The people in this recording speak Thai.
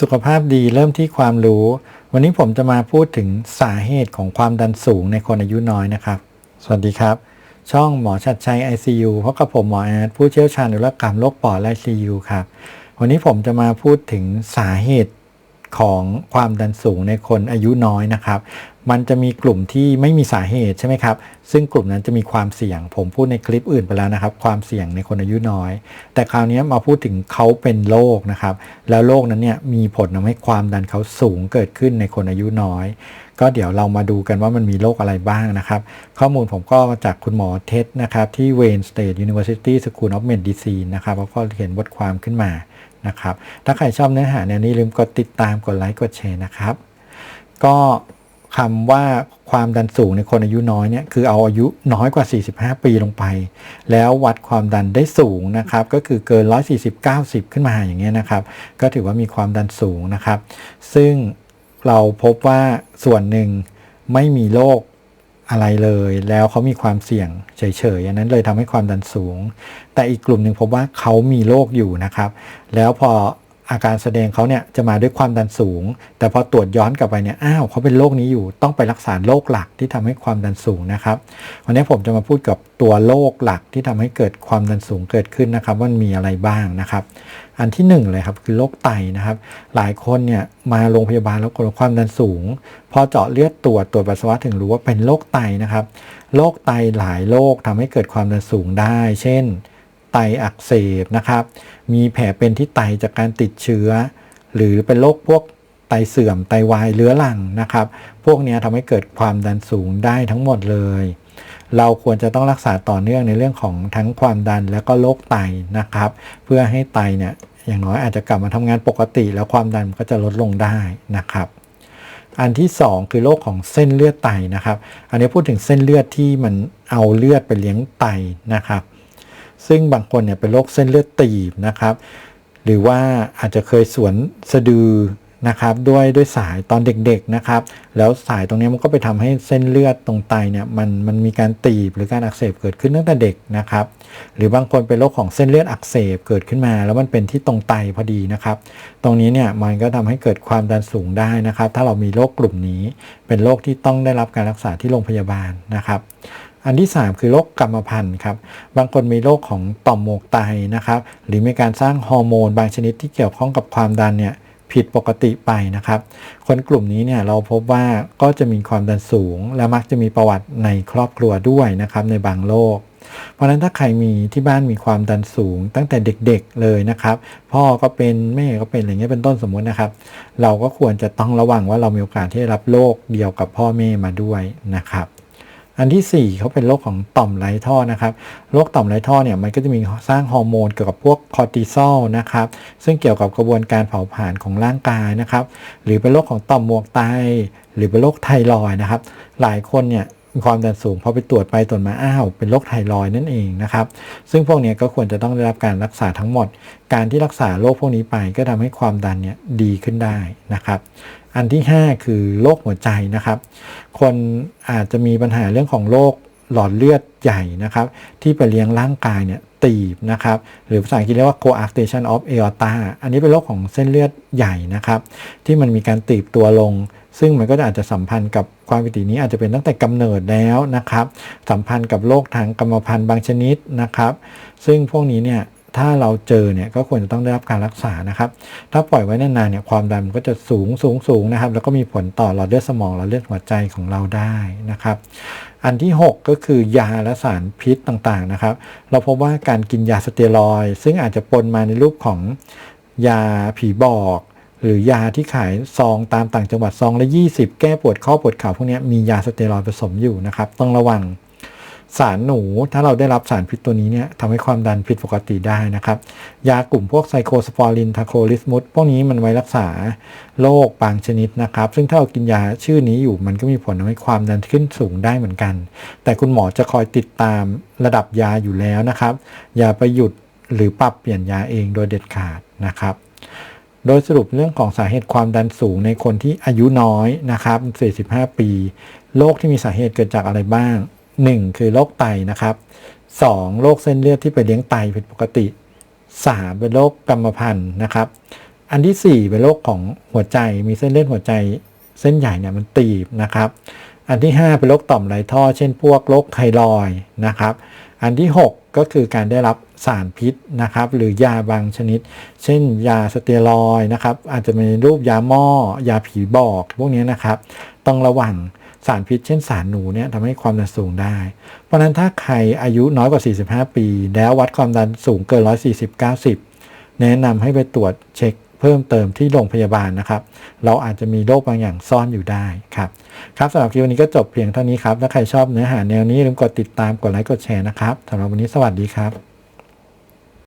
สุขภาพดีเริ่มที่ความรู้ วันนี้ผมจะมาพูดถึงสาเหตุของความดันสูงในคนอายุน้อยนะครับ สวัสดีครับ ช่องหมอชัดชัย ICU เพราะกับผมหมอแอดผู้เชี่ยวชาญอุรกรรมโรคปอดและ ICU ครับ วันนี้ผมจะมาพูดถึงสาเหตุของความดันสูงในคนอายุน้อยนะครับ มันจะมีกลุ่มที่ไม่มีสาเหตุใช่ไหมครับ ซึ่งกลุ่มนั้นจะมีความเสี่ยง ผมพูดในคลิปอื่นไปแล้วนะครับ ความเสี่ยงในคนอายุน้อย แต่คราวนี้มาพูดถึงเขาเป็นโรคนะครับ แล้วโรคนั้นเนี่ยมีผลทำให้ความดันเขาสูงเกิดขึ้นในคนอายุน้อย ก็เดี๋ยวเรามาดูกันว่ามันมีโรคอะไรบ้างนะครับ ข้อมูลผมก็มาจากคุณหมอเท็ดนะครับ ที่ Wayne State University School of Medicine นะครับแล้วก็เขียนบทความขึ้นมานะครับ ถ้าใครชอบเนื้อหาแนวนี้ลืมกดติดตามกดไลค์กดแชร์นะครับ ก็ คำว่าความดันสูงในคนอายุน้อยเนี่ยคือเอาอายุน้อยกว่า 45 ปีลงไป แล้ววัดความดันได้สูงนะครับก็คือเกิน 140 90 ขึ้นมาอย่างเงี้ยนะครับ ก็ถือว่ามีความดันสูงนะครับ ซึ่งเราพบว่าส่วนหนึ่งไม่มีโรคอะไรเลย แล้วเขามีความเสี่ยงเฉยๆอันนั้นเลยทำให้ความดันสูง แต่อีกกลุ่มหนึ่งพบว่าเขามีโรคอยู่นะครับ แล้วพอ อาการแสดงเขาเนี่ยจะมาด้วยความดันสูง แต่พอตรวจย้อนกลับไปเนี่ยอ้าวเขาเป็นโรคนี้อยู่ต้องไปรักษาโรคหลักที่ทำให้ความดันสูงนะครับวันนี้ผมจะมาพูดกับตัวโรคหลักที่ทำให้เกิดความดันสูงเกิดขึ้นนะครับว่ามีอะไรบ้างนะครับ อันที่หนึ่งเลยครับคือโรคไตนะครับ หลายคนเนี่ยมาโรงพยาบาลแล้วกดความดันสูง พอเจาะเลือดตรวจตรวจปัสสาวะถึงรู้ว่าเป็นโรคไตนะครับโรคไตหลายโรคทำให้เกิดความดันสูงได้ เช่น ไตอักเสบนะครับ มีแผลเป็นที่ไตจากการติดเชื้อ หรือเป็นโรคพวกไตเสื่อมไตวายเรื้อรังนะครับ พวกนี้ทำให้เกิดความดันสูงได้ทั้งหมดเลย เราควรจะต้องรักษาต่อเนื่องในเรื่องของทั้งความดันและก็โรคไตนะครับ เพื่อให้ไตเนี่ยอย่างน้อยอาจจะกลับมาทำงานปกติ แล้วความดันก็จะลดลงได้นะครับอันที่ 2 คือโรคของเส้นเลือดไตนะครับ อันนี้พูดถึงเส้นเลือดที่มันเอาเลือดไปเลี้ยงไตนะครับ ซึ่งบางคนเนี่ยเป็นโรคเส้นเลือดตีบนะครับ หรือว่าอาจจะเคยสวนสะดือนะครับด้วยด้วยสายตอนเด็กๆนะครับ แล้วสายตรงนี้มันก็ไปทำให้เส้นเลือดตรงไตเนี่ยมันมันมีการตีบหรือการอักเสบเกิดขึ้นตั้งแต่เด็กนะครับ หรือบางคนเป็นโรคของเส้นเลือดอักเสบเกิดขึ้นมา แล้วมันเป็นที่ตรงไตพอดีนะครับ ตรงนี้เนี่ยมันก็ทำให้เกิดความดันสูงได้นะครับ ถ้าเรามีโรคกลุ่มนี้เป็นโรคที่ต้องได้รับการรักษาที่โรงพยาบาลนะครับ อันที่ 3 คือโรคกรรมพันธุ์ครับ บางคนมีโรคของต่อมหมวกไตนะครับ หรือมีการสร้างฮอร์โมน บางชนิดที่เกี่ยวข้องกับความดันเนี่ยผิดปกติไปนะครับ คนกลุ่มนี้เนี่ยเราพบว่าก็จะมีความดันสูง และมักจะมีประวัติในครอบครัวด้วยนะครับในบางโรคเพราะนั้นถ้าใครมีที่บ้านมีความดันสูงตั้งแต่เด็กๆเลยนะครับ พ่อก็เป็นแม่ก็เป็นอะไรเงี้ยเป็นต้นสมมุตินะครับ เราก็ควรจะต้องระวังว่าเรามีโอกาสที่จะรับโรคเดียวกับพ่อแม่มาด้วยนะครับ อันที่ 4เขาเป็นโรคของต่อมไรท่อนะครับโรคต่อมไรท่อเนี่ยมันก็จะมีสร้างฮอร์โมนเกี่ยวกับพวกคอร์ติซอลนะครับซึ่งเกี่ยวกับกระบวนการเผาผลาญของร่างกายนะครับหรือเป็นโรคของต่อมหมวกไต หรือเป็นโรคไทรอยนะครับหลายคนเนี่ยมีความดันสูงพอไปตรวจไปตรวจมาอ้าวเป็นโรคไทรอยนั่นเองนะครับซึ่งพวกนี้ก็ควรจะต้องได้รับการรักษาทั้งหมด การที่รักษาโรคพวกนี้ไปก็ทำให้ความดันเนี่ยดีขึ้นได้นะครับ อันที่ 5 คือโรคหัวใจนะครับ คนอาจจะมีปัญหาเรื่องของโรคหลอดเลือดใหญ่นะครับ ที่ไปเลี้ยงร่างกายเนี่ยตีบนะครับ หรือภาษาอังกฤษเรียกว่า coarctation of aorta อันนี้เป็นโรคของเส้นเลือดใหญ่นะครับ ที่มันมีการตีบตัวลง ซึ่งมันก็อาจจะสัมพันธ์กับความผิดนี้อาจจะเป็นตั้งแต่กำเนิดแล้วนะครับ สัมพันธ์กับโรคทางกรรมพันธุ์บางชนิดนะครับ ซึ่งพวกนี้เนี่ย ถ้าเราเจอเนี่ยก็ควรจะต้องได้รับการรักษานะครับ ถ้าปล่อยไว้นานๆเนี่ยความดันก็จะสูงสูงสูงนะครับ แล้วก็มีผลต่อหลอดเลือดสมองหลอดเลือดหัวใจของเราได้นะครับ อันที่ 6 ก็คือยาและสารพิษต่างๆนะครับ เราพบว่าการกินยาสเตียรอยซึ่งอาจจะปนมาในรูปของยาผีบอกหรือยาที่ขายซองตามต่างจังหวัดซองละ 20 แก้ปวดข้อปวดเข่าพวกนี้มียาสเตียรอยผสมอยู่นะครับ ต้องระวัง สารหนู ถ้าเราได้รับสารพิษตัวนี้เนี่ยทำให้ความดันผิดปกติได้นะครับ ยากลุ่มพวกไซโคสปอรินทาโคลิสมุสพวกนี้มันไว้รักษาโรคบางชนิดนะครับ ซึ่งถ้าเรากินยาชื่อนี้อยู่มันก็มีผลทำให้ความดันขึ้นสูงได้เหมือนกัน แต่คุณหมอจะคอยติดตามระดับยาอยู่แล้วนะครับ อย่าไปหยุดหรือปรับเปลี่ยนยาเองโดยเด็ดขาดนะครับโดยสรุปเรื่องของสาเหตุความดันสูงในคนที่อายุน้อยนะครับ 45 ปี โรคที่มีสาเหตุเกิดจากอะไรบ้าง 1 คือโรคไตนะครับ 2. โรคเส้นเลือดที่ไปเลี้ยงไตผิดปกติ 3. เป็นโรคกรรมพันธุ์นะครับ อันที่ 4 เป็นโรคของหัวใจมีเส้นเลือดหัวใจเส้นใหญ่เนี่ยมันตีบนะครับ อันที่ 5 เป็นโรคต่อมไรท่อ เช่นพวกโรคไทรอยนะครับ อันที่ 6 ก็คือการได้รับสารพิษนะครับ หรือยาบางชนิด เช่น ยาสเตียรอยนะครับ อาจจะมีรูปยาหม้อ ยาผีบอกพวกนี้นะครับ ต้องระวัง สารพิษเช่นสารหนูเนี่ยทำให้ความดันสูงได้ เพราะนั้นถ้าใครอายุน้อยกว่า 45 ปี แล้ววัดความดันสูงเกิน 140-90 แนะนำให้ไปตรวจเช็คเพิ่มเติมที่โรงพยาบาลนะครับ เราอาจจะมีโรคบางอย่างซ่อนอยู่ได้ครับ ครับสำหรับคลิปวันนี้ก็จบเพียงเท่านี้ครับ ถ้าใครชอบเนื้อหาแนวนี้ลืมกดติดตามกดไลค์กดแชร์นะครับสำหรับวันนี้สวัสดีครับ